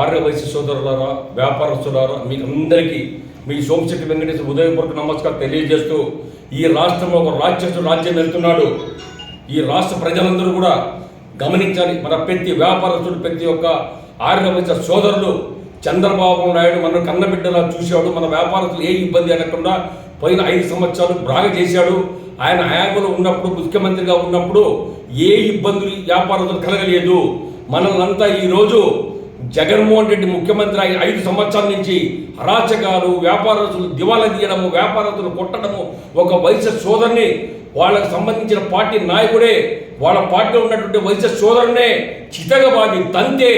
ఆర్య వయసు సోదరులారా వ్యాపారస్తులారా మీ అందరికీ మీ సోమశెట్టి వెంకటేశ్వర ఉదయపూర్వక నమస్కారం తెలియజేస్తూ ఈ రాష్ట్రంలో ఒక రాక్షసుడు రాజ్యం వెళ్తున్నాడు. ఈ రాష్ట్ర ప్రజలందరూ కూడా గమనించాలి. మన ప్రతి వ్యాపారస్తుడు ప్రతి ఒక్క ఆర్య వయసు సోదరులు చంద్రబాబు నాయుడు మన కన్నబిడ్డలా చూశాడు. మన వ్యాపారస్తులు ఏ ఇబ్బంది అనకుండా పోయిన ఐదు సంవత్సరాలు బాగా చేశాడు. ఆయన హయాంలో ఉన్నప్పుడు ముఖ్యమంత్రిగా ఉన్నప్పుడు ఏ ఇబ్బందులు వ్యాపారస్తులు కలగలేదు. మనల్నంతా ఈరోజు జగన్మోహన్ రెడ్డి ముఖ్యమంత్రి అయిన ఐదు సంవత్సరాల నుంచి అరాచకాలు వ్యాపారస్తులు దివాలా తీయడము వ్యాపారస్తులు కొట్టడము ఒక వైశ్య సోదరుని వాళ్ళకు సంబంధించిన పార్టీ నాయకుడే వాళ్ళ పార్టీలో ఉన్నటువంటి వైశ్య సోదరునే చితగబాది తంతే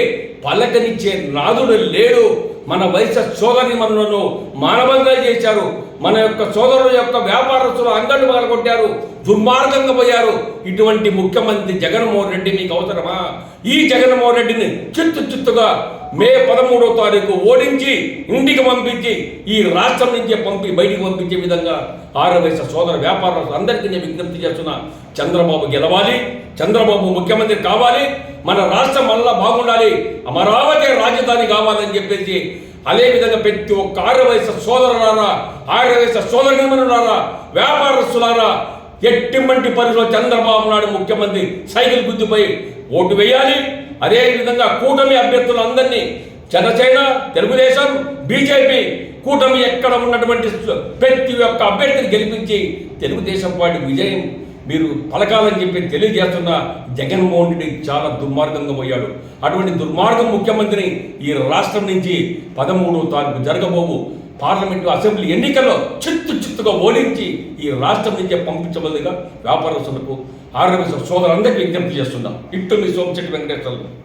పలకనిచ్చే నాదుడు లేడు. మన వైశ్య సోదరి మనలను మానవంగా చేశారు. మన యొక్క సోదరుల యొక్క వ్యాపారస్తులు అంగళ్ళు పాల్గొట్టారు దుర్మార్గంగా పోయారు. ఇటువంటి ముఖ్యమంత్రి జగన్మోహన్ రెడ్డి మీకు అవసరమా? ఈ జగన్మోహన్ రెడ్డిని చిత్తు చిత్తుగా మే పదమూడవ తారీఖు ఓడించి ఇంటికి పంపించి ఈ రాష్ట్రం నుంచే పంపి బయటికి పంపించే విధంగా ఆరవైస సోదర వ్యాపారస్తులు అందరికీ నేను విజ్ఞప్తి చేస్తున్న. చంద్రబాబు గెలవాలి చంద్రబాబు ముఖ్యమంత్రి కావాలి మన రాష్ట్రం మళ్ళా బాగుండాలి అమరావతి రాజధాని కావాలని చెప్పేసి అదేవిధంగా ప్రతి ఒక్క ఆరవయస సోదరులారా ఆరవయస సోదరులారా వ్యాపారస్తులారా ఎట్టిమంటి పనిలో చంద్రబాబు నాయుడు ముఖ్యమంత్రి సైకిల్ గుద్దుపై ఓటు వేయాలి. అదే విధంగా కూటమి అభ్యర్థులందరినీ జనసేన తెలుగుదేశం బీజేపీ కూటమి ఎక్కడ ఉన్నటువంటి ప్రతి ఒక్క అభ్యర్థిని గెలిపించి తెలుగుదేశం పార్టీ విజయం మీరు పలకాలని చెప్పి తెలియజేస్తున్న జగన్మోహన్ రెడ్డి చాలా దుర్మార్గంగా పోయాడు. అటువంటి దుర్మార్గం ముఖ్యమంత్రిని ఈ రాష్ట్రం నుంచి పదమూడవ తారీఖు జరగబోవు. పార్లమెంటు అసెంబ్లీ ఎన్నికల్లో చిత్తు చిత్తుగా ఓడించి ఈ రాష్ట్రం నుంచే పంపించబోదుగా వ్యాపారస్తులకు ఆరోగ్య సోదరులందరికీ విజ్ఞప్తి చేస్తున్నాం. ఇట్టు మీ సోమశెట్టి వెంకటేశ్వరరావు.